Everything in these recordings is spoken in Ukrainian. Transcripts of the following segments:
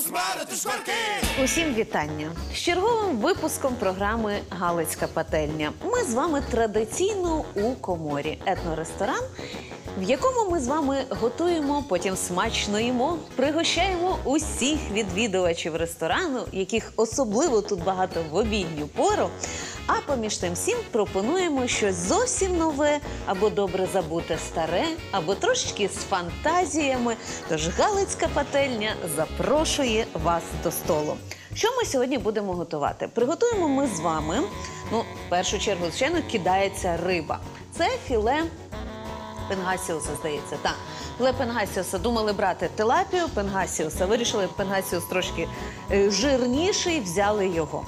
смажити шкварки. Усім вітання з черговим випуском програми Галицька пательня. Ми з вами традиційно у коморі етноресторан, в якому ми з вами готуємо, потім смачно їмо, пригощаємо усіх відвідувачів ресторану, яких особливо тут багато в обідню пору. А поміж тим всім пропонуємо щось зовсім нове, або добре забуте старе, або трошечки з фантазіями. Тож Галицька пательня запрошує вас до столу. Що ми сьогодні будемо готувати? Приготуємо ми з вами. Ну, в першу чергу, звичайно, кидається риба. Це філе Пенгасіуса, здається, так. Але Пенгасіуса думали брати тилапію Пенгасіуса. Вирішили Пенгасіус трошки е, жирніший, взяли його.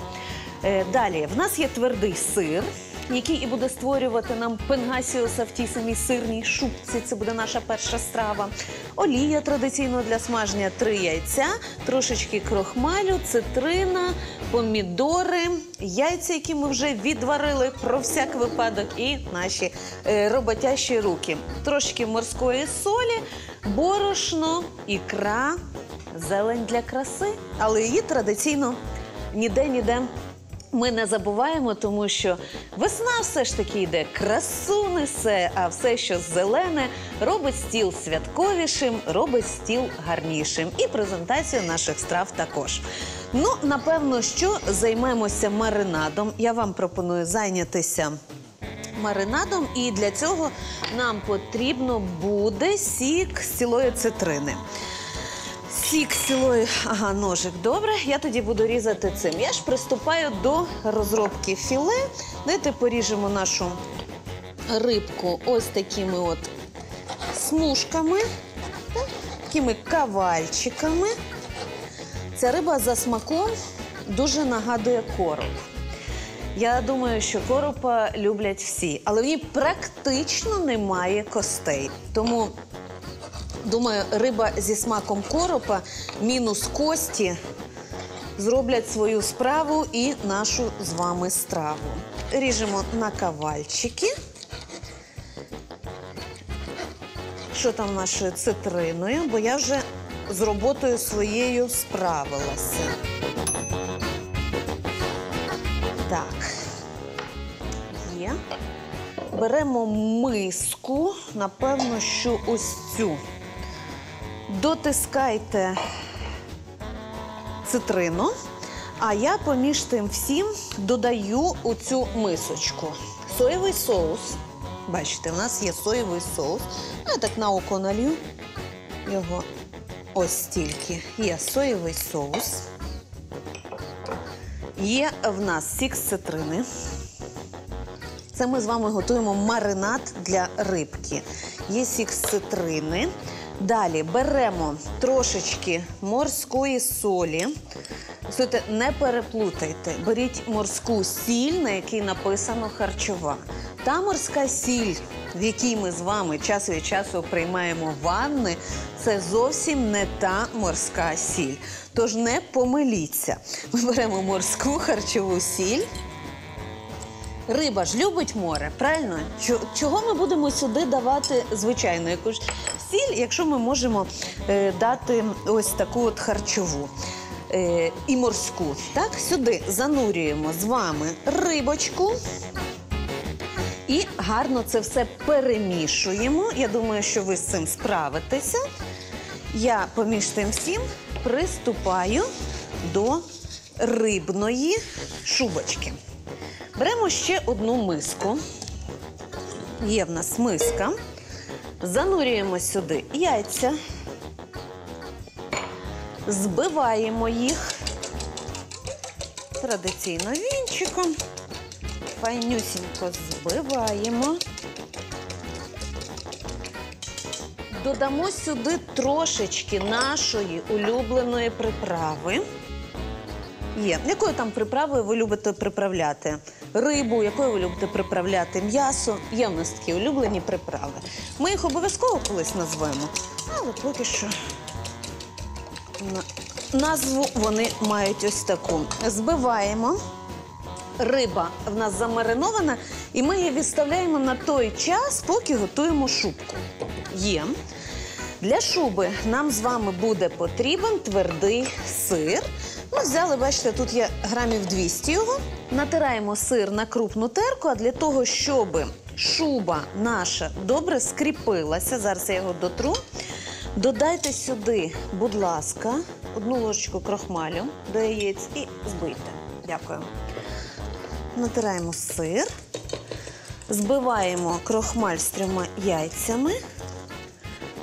Е, Далі, в нас є твердий сир, який і буде створювати нам Пенгасіуса в тій самій сирній шубці. Це буде наша перша страва. Олія традиційно для смаження, три яйця, трошечки крохмалю, цитрина, помідори, яйця, які ми вже відварили про всяк випадок, і наші е, роботящі руки. Трошки морської солі, борошно, ікра, зелень для краси, але її традиційно ніде-ніде ми не забуваємо, тому що весна все ж таки йде, красу несе, а все, що зелене, робить стіл святковішим, робить стіл гарнішим. І презентацію наших страв також. Ну, напевно, що займемося маринадом. Я вам пропоную зайнятися маринадом, і для цього нам потрібно буде сік з цілої цитрини. Сік цілої, ага, ножик, добре. Я тоді буду різати цим. Я ж приступаю до розробки філе. Давайте поріжемо нашу рибку ось такими от смужками, так, такими кавальчиками. Ця риба за смаком дуже нагадує короб. Я думаю, що коропа люблять всі, але в ній практично немає костей. Тому Думаю, риба зі смаком коропа мінус кості зроблять свою справу і нашу з вами страву. Ріжемо на кавальчики. Що там нашою цитриною, бо я вже з роботою своєю справилася. Так. Є. Беремо миску, напевно, що ось цю. Дотискайте цитрину, а я поміж тим всім додаю у цю мисочку. Соєвий соус. Бачите, у нас є соєвий соус. Я так на око налью його ось стільки. Є соєвий соус. Є в нас сік з цитрини. Це ми з вами готуємо маринад для рибки. Є сік з цитрини. Далі беремо трошечки морської солі. Слухайте, не переплутайте. Беріть морську сіль, на якій написано харчова. Та морська сіль, в якій ми з вами час від часу приймаємо ванни, це зовсім не та морська сіль. Тож не помиліться. Ми беремо морську харчову сіль. Риба ж любить море, правильно? Чого ми будемо сюди давати звичайну якусь сіль, якщо ми можемо е, дати ось таку от харчову е, і морську. Так, сюди занурюємо з вами рибочку. І гарно це все перемішуємо. Я думаю, що ви з цим справитеся. Я поміж тим всім приступаю до рибної шубочки. Беремо ще одну миску. Є в нас миска. Занурюємо сюди яйця, збиваємо їх традиційно вінчиком. Файнюсінько збиваємо. Додамо сюди трошечки нашої улюбленої приправи. Є. Якою там приправою ви любите приправляти? Рибу, якою ви любите приправляти м'ясо? Є в нас такі улюблені приправи. Ми їх обов'язково колись назвемо, але поки що назву вони мають ось таку. Збиваємо. Риба в нас замаринована, і ми її відставляємо на той час, поки готуємо шубку. Є. Для шуби нам з вами буде потрібен твердий сир. Ми взяли, бачите, тут є грамів 200 його. Натираємо сир на крупну терку, а для того, щоб шуба наша добре скріпилася, зараз я його дотру. Додайте сюди, будь ласка, одну ложечку крохмалю до яєць і збийте. Дякую. Натираємо сир, збиваємо крохмаль з трьома яйцями.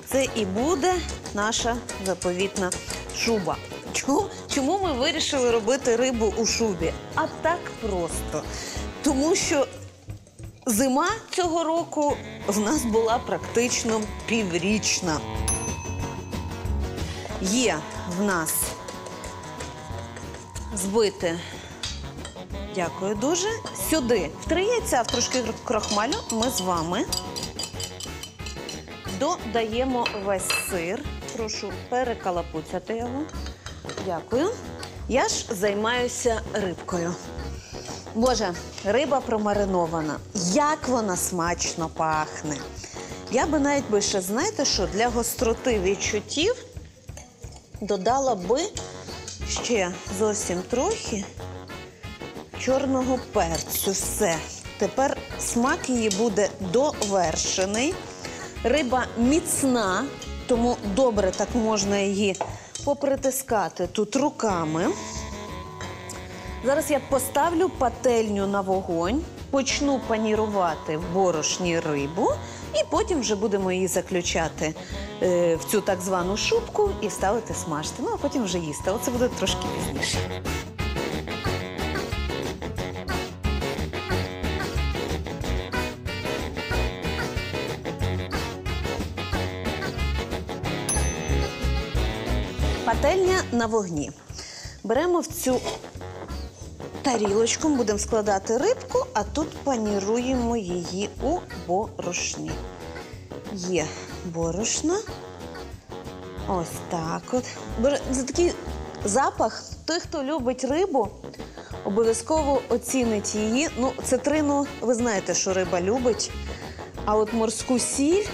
Це і буде наша заповітна шуба. Чому, чому ми вирішили робити рибу у шубі? А так просто. Тому що зима цього року в нас була практично піврічна. Є в нас збите. Дякую дуже. Сюди в три яйця, в трошки крохмалю ми з вами додаємо весь сир. Прошу перекалапуцяти його. Дякую. Я ж займаюся рибкою. Боже, риба промаринована. Як вона смачно пахне. Я би навіть ще, знаєте що, для гостроти відчуттів додала би ще зовсім трохи чорного перцю. Все. Тепер смак її буде довершений. Риба міцна, тому добре так можна її попритискати тут руками. Зараз я поставлю пательню на вогонь, почну панірувати в борошні рибу, і потім вже будемо її заключати е, в цю так звану шубку і ставити смажити. Ну, а потім вже їсти. Оце буде трошки пізніше. Пательня на вогні. Беремо в цю тарілочку, будемо складати рибку, а тут паніруємо її у борошні. Є борошно. Ось так от. За такий запах, той, хто любить рибу, обов'язково оцінить її. Ну, цитрину, ви знаєте, що риба любить. А от морську сіль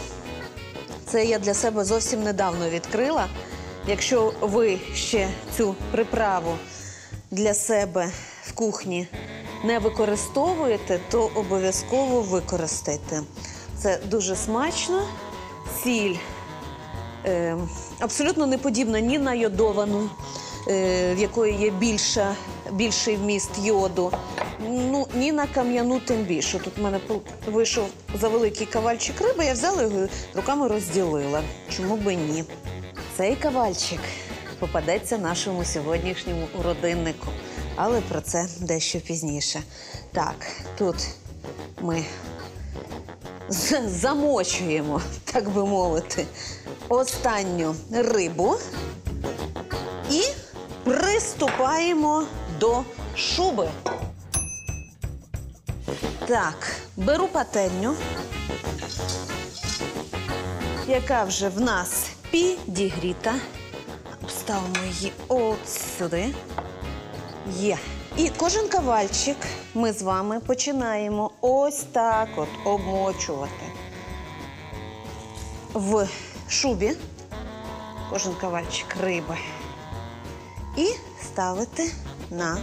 це я для себе зовсім недавно відкрила. Якщо ви ще цю приправу для себе в кухні не використовуєте, то обов'язково використайте. Це дуже смачно. Сіль е, абсолютно не подібна ні на йодовану, е, в якої є більша, більший вміст йоду, ну, ні на кам'яну тим більше. Тут в мене вийшов за великий кавальчик риби, я взяла його руками розділила. Чому би ні? Цей кавальчик попадеться нашому сьогоднішньому родиннику, але про це дещо пізніше. Так, тут ми замочуємо, так би мовити, останню рибу і приступаємо до шуби. Так, беру пательню, яка вже в нас підігріта. Ставимо її от сюди. Є. І кожен кавальчик ми з вами починаємо ось так от обмочувати в шубі. Кожен кавальчик риби. І ставити на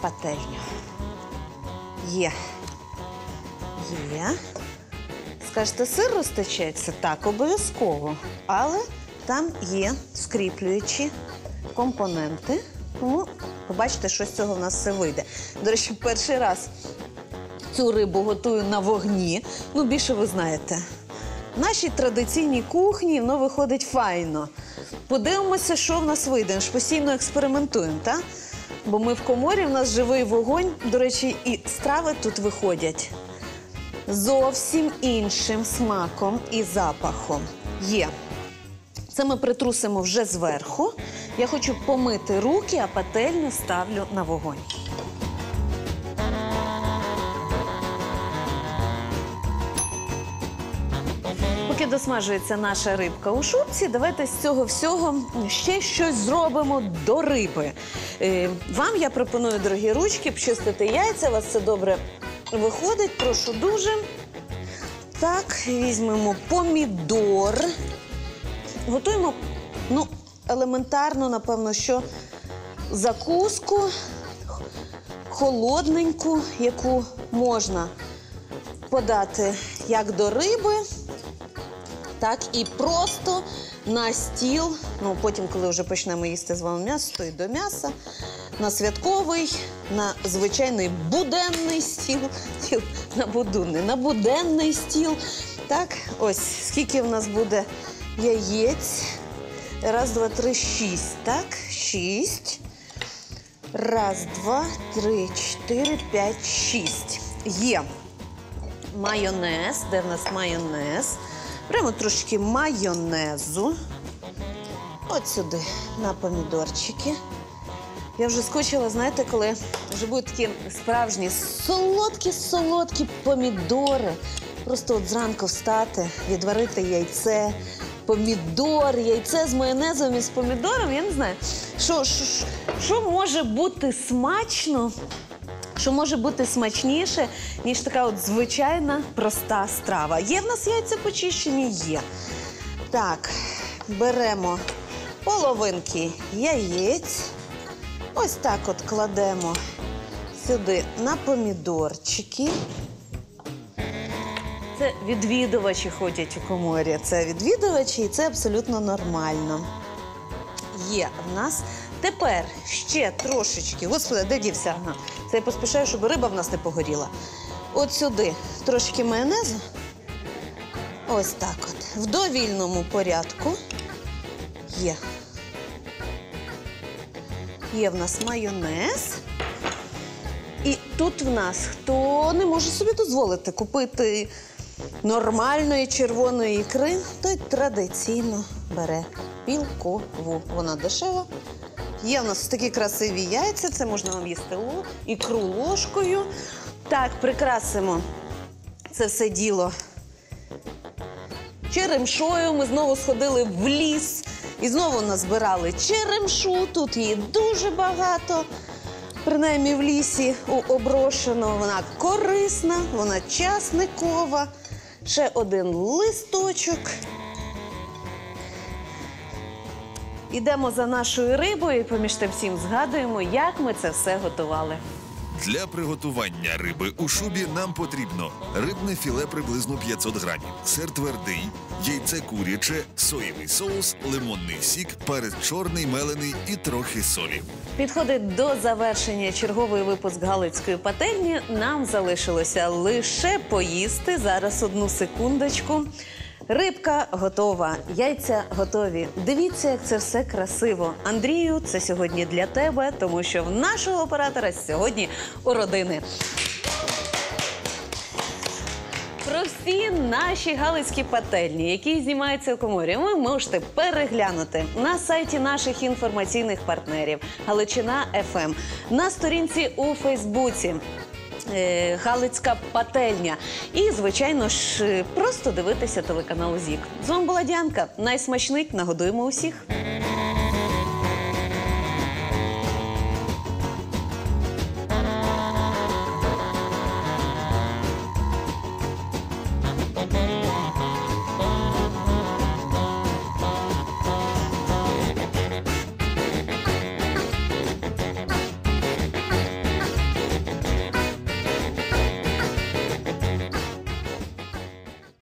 пательню. Є. Є. Скажете, сир розтечеться? Так, обов'язково. Але там є скріплюючі компоненти. Тому побачите, що з цього в нас все вийде. До речі, перший раз цю рибу готую на вогні. Ну, більше ви знаєте. В нашій традиційній кухні воно виходить файно. Подивимося, що в нас вийде. Ми ж постійно експериментуємо, так? Бо ми в коморі, в нас живий вогонь. До речі, і страви тут виходять зовсім іншим смаком і запахом. Є. Це ми притрусимо вже зверху. Я хочу помити руки, а пательню ставлю на вогонь. Поки досмажується наша рибка у шубці, давайте з цього всього ще щось зробимо до риби. Е, Вам я пропоную, дорогі ручки, почистити яйця. Вас це добре виходить. Прошу дуже. Так, візьмемо помідор. готуємо ну, елементарно, напевно, що закуску холодненьку, яку можна подати як до риби, так і просто на стіл. Ну, потім, коли вже почнемо їсти з вами м'ясо, то і до м'яса, на святковий, на звичайний буденний стіл, на будунний, на буденний стіл. Так, ось скільки в нас буде яєць. Раз, два, три, шість. Так, шість. Раз, два, три, чотири, п'ять, шість. Є майонез. Де в нас майонез? Прямо трошки майонезу. От сюди на помідорчики. Я вже скочила, знаєте, коли вже будуть такі справжні солодкі-солодкі помідори. Просто от зранку встати, відварити яйце, помідор, яйце з майонезом і з помідором. Я не знаю, що, що- що може бути смачно що може бути смачніше, ніж така от звичайна проста страва. Є в нас яйця почищені? Є. Так, беремо половинки яєць. Ось так от кладемо сюди на помідорчики. Це відвідувачі ходять у коморі. Це відвідувачі, і це абсолютно нормально. Є в нас. Тепер ще трошечки. Господи, де дівся? Ага. Це я поспішаю, щоб риба в нас не погоріла. От сюди трошки майонезу. Ось так от. В довільному порядку є. Є в нас майонез. І тут в нас хто не може собі дозволити купити нормальної червоної ікри, той традиційно бере білкову. Вона дешева. Є в нас такі красиві яйця, це можна їсти ікру ложкою. Так, прикрасимо це все діло черемшою. Ми знову сходили в ліс і знову назбирали черемшу. Тут її дуже багато. Принаймні в лісі оброшено. Вона корисна, вона часникова. Ще один листочок. Ідемо за нашою рибою і поміж тим всім згадуємо, як ми це все готували. Для приготування риби у шубі нам потрібно рибне філе приблизно 500 грамів, сир твердий, яйце куряче, соєвий соус, лимонний сік, перець чорний, мелений і трохи солі. Підходить до завершення черговий випуск Галицької пательні. Нам залишилося лише поїсти. Зараз одну секундочку. Рибка готова, яйця готові. Дивіться, як це все красиво. Андрію, це сьогодні для тебе, тому що в нашого оператора сьогодні у родини. Про всі наші галицькі пательні, які знімаються у коморі, ви можете переглянути на сайті наших інформаційних партнерів Галичина ФМ, на сторінці у Фейсбуці. Е, Галицька пательня. І, звичайно ж, е, просто дивитися телеканал ЗІК. З вами була Діанка. Найсмачнить нагодуємо усіх.